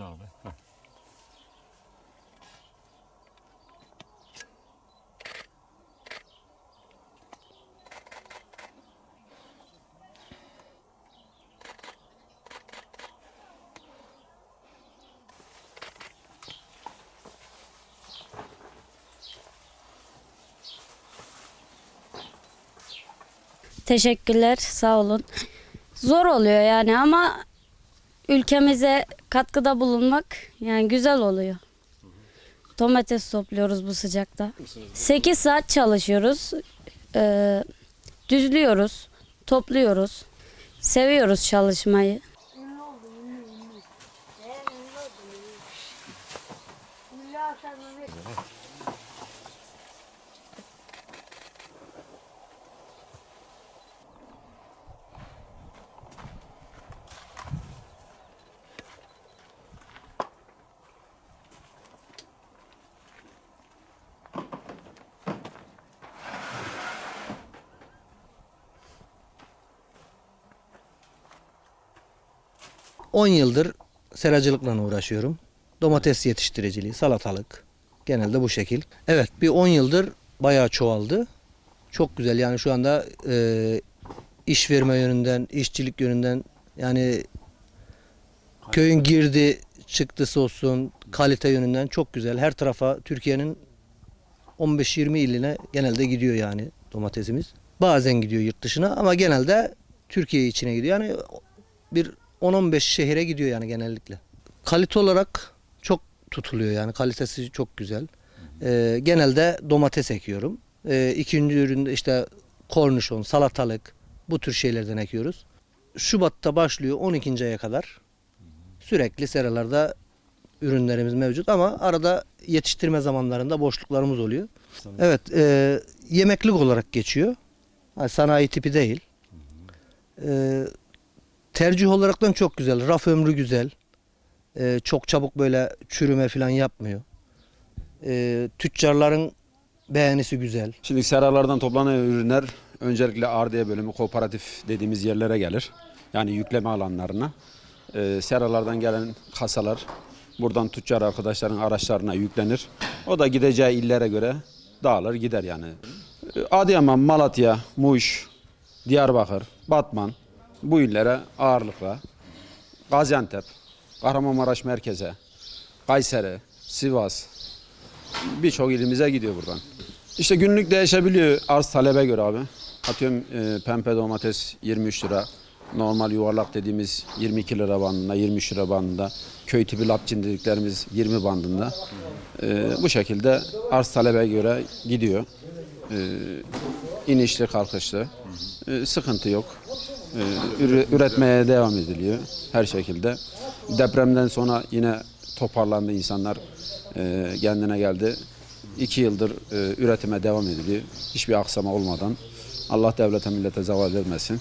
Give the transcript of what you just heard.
Sağ ol. Heh. Teşekkürler, sağ olun. Zor oluyor yani ama ülkemize katkıda bulunmak yani güzel oluyor. Domates topluyoruz bu sıcakta. 8 saat çalışıyoruz. Ee, düzlüyoruz, topluyoruz. Seviyoruz çalışmayı. 10 yıldır seracılıkla uğraşıyorum. Domates yetiştiriciliği, salatalık. Genelde bu şekil. Evet bir 10 yıldır bayağı çoğaldı. Çok güzel yani şu anda e, iş verme yönünden, işçilik yönünden yani köyün girdi çıktısı olsun, kalite yönünden çok güzel. Her tarafa Türkiye'nin 15-20 iline genelde gidiyor yani domatesimiz. Bazen gidiyor yurt dışına ama genelde Türkiye içine gidiyor. Yani bir 10-15 şehire gidiyor yani genellikle. Kalite olarak çok tutuluyor yani kalitesi çok güzel. Ee, genelde domates ekiyorum. Ee, ikinci üründe işte kornişon, salatalık bu tür şeylerden ekiyoruz. Şubat'ta başlıyor 12. aya kadar sürekli seralarda ürünlerimiz mevcut ama arada yetiştirme zamanlarında boşluklarımız oluyor. Evet, e, yemeklik olarak geçiyor. Ha, sanayi tipi değil. E, tercih olaraktan çok güzel. Raf ömrü güzel. E, çok çabuk böyle çürüme falan yapmıyor. E, tüccarların beğenisi güzel. Şimdi seralardan toplanan ürünler öncelikle ardiye bölümü kooperatif dediğimiz yerlere gelir. Yani yükleme alanlarına. Ee, seralardan gelen kasalar buradan tüccar arkadaşların araçlarına yüklenir. O da gideceği illere göre dağılır gider yani. Ee, Adıyaman, Malatya, Muş, Diyarbakır, Batman bu illere ağırlıkla Gaziantep, Kahramanmaraş merkeze, Kayseri, Sivas, birçok ilimize gidiyor buradan. İşte günlük değişebiliyor arz talebe göre abi. Atıyorum e, pembe domates 23 lira. Normal yuvarlak dediğimiz 22 lira bandında, 23 lira bandında. Köy tipi lapçin dediklerimiz 20 bandında. E, bu şekilde arz talebe göre gidiyor. E, inişli kalkışlı. E, sıkıntı yok. E, üre- üretmeye devam ediliyor her şekilde. Depremden sonra yine toparlandı insanlar. E, kendine geldi. İki yıldır e, üretime devam ediliyor. Hiçbir aksama olmadan. Allah devlete millete zeval vermesin.